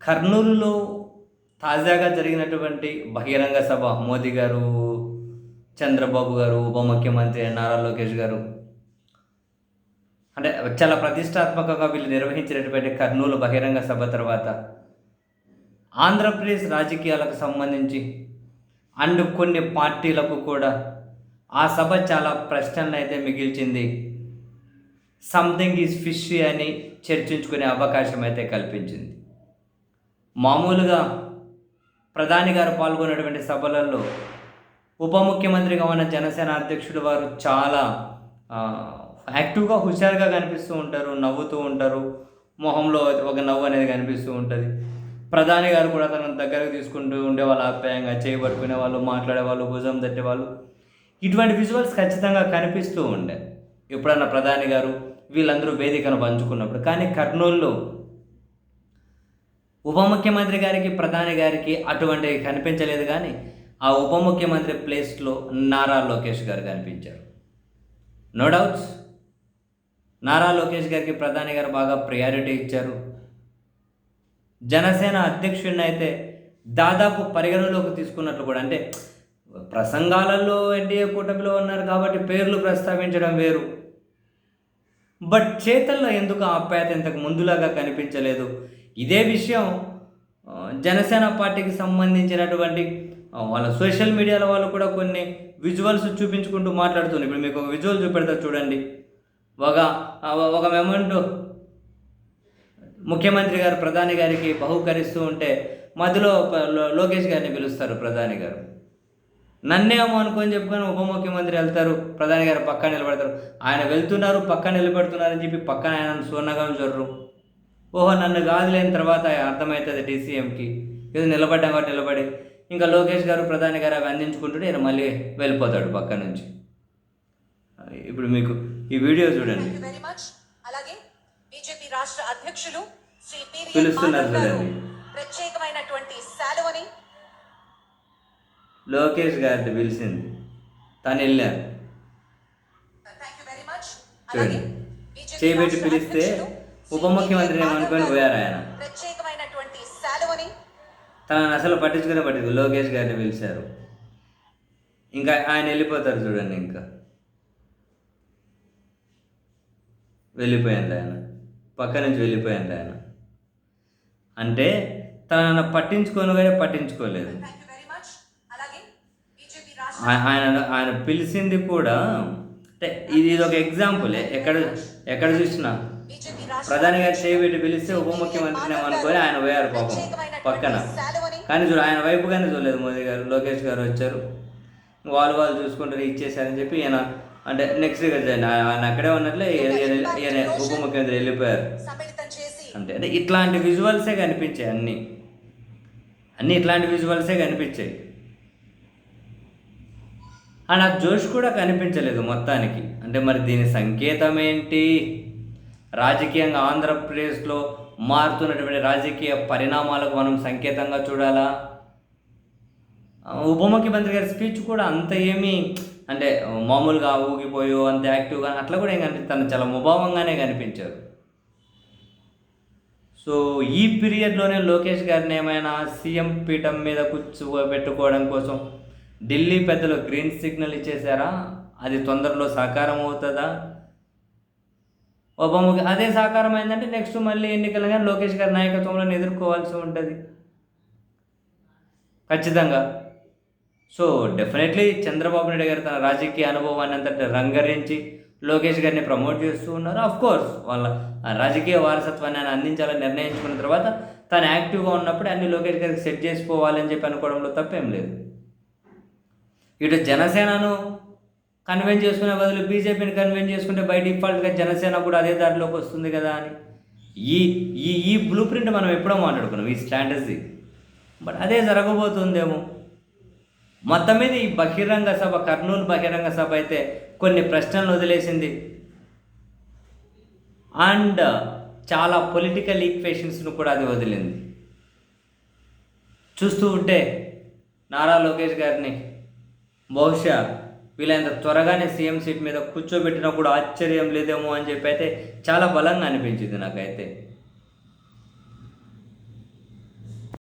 కర్నూలులో తాజాగా జరిగినటువంటి బహిరంగ సభ మోదీ గారు చంద్రబాబు గారు ఉప ముఖ్యమంత్రి నారా లోకేష్ గారు అంటే చాలా ప్రతిష్టాత్మకంగా వీళ్ళు నిర్వహించినటువంటి కర్నూలు బహిరంగ సభ తర్వాత ఆంధ్రప్రదేశ్ రాజకీయాలకు సంబంధించి అండ్ కొన్ని పార్టీలకు కూడా ఆ సభ చాలా ప్రశ్నలను అయితే మిగిల్చింది. సంథింగ్ ఈజ్ ఫిష్ అని చర్చించుకునే అవకాశం అయితే కల్పించింది. మామూలుగా ప్రధాని గారు పాల్గొన్నటువంటి సభలలో ఉప ముఖ్యమంత్రిగా ఉన్న జనసేన అధ్యక్షుడు వారు చాలా యాక్టివ్గా హుషారుగా కనిపిస్తూ ఉంటారు నవ్వుతూ ఉంటారు. మొహంలో ఒక నవ్వు అనేది కనిపిస్తూ ఉంటుంది. ప్రధాని గారు కూడా తన దగ్గరకు తీసుకుంటూ ఉండేవాళ్ళు ఆప్యాయంగా చేయబడుకునే వాళ్ళు మాట్లాడేవాళ్ళు భుజం తట్టేవాళ్ళు. ఇటువంటి విజువల్స్ ఖచ్చితంగా కనిపిస్తూ ఉండే. ఎప్పుడన్నా ప్రధాని గారు వీళ్ళందరూ వేదికను పంచుకున్నప్పుడు కానీ కర్నూలులో ఉప ముఖ్యమంత్రి గారికి ప్రధాని గారికి అటువంటివి కనిపించలేదు కానీ ఆ ఉప ముఖ్యమంత్రి ప్లేస్లో నారా లోకేష్ గారు కనిపించారు. నో డౌట్స్ నారా లోకేష్ గారికి ప్రధాని గారు బాగా ప్రయారిటీ ఇచ్చారు. జనసేన అధ్యక్షుడిని అయితే దాదాపు పరిగణలోకి తీసుకున్నట్లు కూడా అంటే ప్రసంగాలలో ఎన్డీఏ కూటమిలో ఉన్నారు కాబట్టి పేర్లు ప్రస్తావించడం వేరు. బట్ చేతల్లో ఎందుకు ఆప్యాయత ఇంతకు ముందులాగా కనిపించలేదు? ఇదే విషయం జనసేన పార్టీకి సంబంధించినటువంటి వాళ్ళ సోషల్ మీడియాలో వాళ్ళు కూడా కొన్ని విజువల్స్ చూపించుకుంటూ మాట్లాడుతున్నారు. ఇప్పుడు మీకు ఒక విజువల్ చూపెడతారు చూడండి. ఒక ఒక మెమెంట్ ముఖ్యమంత్రి గారు ప్రధాని గారికి బహుకరిస్తూ ఉంటే మధ్యలో లోకేష్ గారిని పిలుస్తారు ప్రధాని గారు. నన్నేమో అనుకొని చెప్పుకొని ఉప ముఖ్యమంత్రి వెళ్తారు ప్రధాని గారు పక్కన నిలబడతారు. ఆయన వెళ్తున్నారు పక్కన నిలబెడుతున్నారు అని చెప్పి పక్కన ఆయన సూర్ణగం చూడరు ఓహో నన్ను కాదులేని తర్వాత అర్థమవుతుంది టీసీఎంకి. ఏదో నిలబడ్డాం కాబట్టి నిలబడి. ఇంకా లోకేష్ గారు ప్రధాని గారు అవి అందించుకుంటుంటే ఈయన మళ్ళీ వెళ్ళిపోతాడు పక్క నుంచి. ఇప్పుడు మీకు ఈ వీడియో చూడండి. పిలుస్తున్నారు చూడండి. ప్రత్యేకమైనటువంటి లోకేష్ గారిని పిలిచింది. తను వెళ్ళారు. చూడండి. రాష్ట్ర పిలిస్తే ఉప ఏమనుకొని మాధవ్ పోయారు ఆయన. తనను అసలు పట్టించుకునే పట్టించుకో లోకేష్ గారిని పిలిచారు. ఇంకా ఆయన వెళ్ళిపోతారు చూడండి ఇంకా. వెళ్ళిపోయింది ఆయన. పక్క నుంచి వెళ్ళిపోయింది ఆయన. అంటే తనను పట్టించుకొని కూడా పట్టించుకోలేదు. ఆయన ఆయన పిలిచింది కూడా అంటే ఇది ఇది ఒక ఎగ్జాంపుల్ ఎక్కడ ఎక్కడ చూసినా ప్రధాని గారు చేయబెట్టి పిలిస్తే ఉప ముఖ్యమంత్రిని అనుకొని ఆయన పోయారు పాపం పక్కన. కానీ చూడు ఆయన వైపుగానే చూడలేదు మోదీ గారు లోకేష్ గారు వచ్చారు. వాళ్ళు వాళ్ళు చూసుకుంటారు ఇచ్చేసారని చెప్పి ఈయన అంటే నెక్స్ట్ ఆయన అక్కడే ఉన్నట్లే ఈయన ఉప ముఖ్యమంత్రి వెళ్ళిపోయారు. అంతే అంటే ఇట్లాంటి విజువల్సే కనిపించాయి అన్నీ. అన్నీ ఇట్లాంటి విజువల్సే కనిపించాయి. అండ్ ఆ జోష్ కూడా కనిపించలేదు మొత్తానికి. అంటే మరి దీని సంకేతం ఏంటి? రాజకీయంగా ఆంధ్రప్రదేశ్లో మారుతున్నటువంటి రాజకీయ పరిణామాలకు మనం సంకేతంగా చూడాలా? ఉప ముఖ్యమంత్రి గారి స్పీచ్ కూడా అంత ఏమీ అంటే మామూలుగా ఊగిపోయో అంత యాక్టివ్గా అట్లా కూడా ఏం కనిపి తను చాలా ముభావంగానే కనిపించారు. సో ఈ పీరియడ్లోనే లోకేష్ గారిని ఏమైనా సీఎం పీఠం మీద కూర్చోబెట్టుకోవడం కోసం ఢిల్లీ పెద్దలు గ్రీన్ సిగ్నల్ ఇచ్చేసారా అది తొందరలో సాకారం అవుతుందా? ఉపముఖ్య అదే సాకారం అయిందంటే నెక్స్ట్ మళ్ళీ ఎన్నికలు కానీ లోకేష్ గారి నాయకత్వంలో ఎదుర్కోవాల్సి ఉంటుంది. ఖచ్చితంగా. సో డెఫినెట్లీ చంద్రబాబు నాయుడు గారు తన రాజకీయ అనుభవాన్ని అంతటి రంగరించి లోకేష్ గారిని ప్రమోట్ చేస్తూ ఉన్నారు. అఫ్ కోర్స్ వాళ్ళ రాజకీయ వారసత్వాన్ని ఆయన అందించాలని నిర్ణయించుకున్న తర్వాత తను యాక్టివ్గా ఉన్నప్పుడు అన్ని లోకేష్ గారికి సెట్ చేసుకోవాలని చెప్పి అనుకోవడంలో తప్పేం లేదు. ఇటు జనసేనను కన్వెన్స్ చేసుకునే బదులు బీజేపీని కన్వెన్స్ చేసుకుంటే బై డిఫాల్ట్గా జనసేన కూడా అదే దారిలోకి వస్తుంది కదా అని. ఈ ఈ ఈ బ్లూ ప్రింట్ మనం ఎప్పుడో మాట్లాడుకున్నాం ఈ స్ట్రాటజీ బట్ అదే జరగబోతుందేమో. మొత్తం మీద ఈ బహిరంగ సభ కర్నూలు బహిరంగ సభ అయితే కొన్ని ప్రశ్నలు వదిలేసింది. అండ్ చాలా పొలిటికల్ ఈక్వేషన్స్ను కూడా అది వదిలింది. చూస్తూ ఉంటే నారా లోకేష్ గారిని బహుశా వీళ్ళంత త్వరగానే సీఎం సీట్ మీద కూర్చోబెట్టినా కూడా ఆశ్చర్యం లేదేమో అని చెప్పి అయితే చాలా బలంగా అనిపించింది నాకైతే.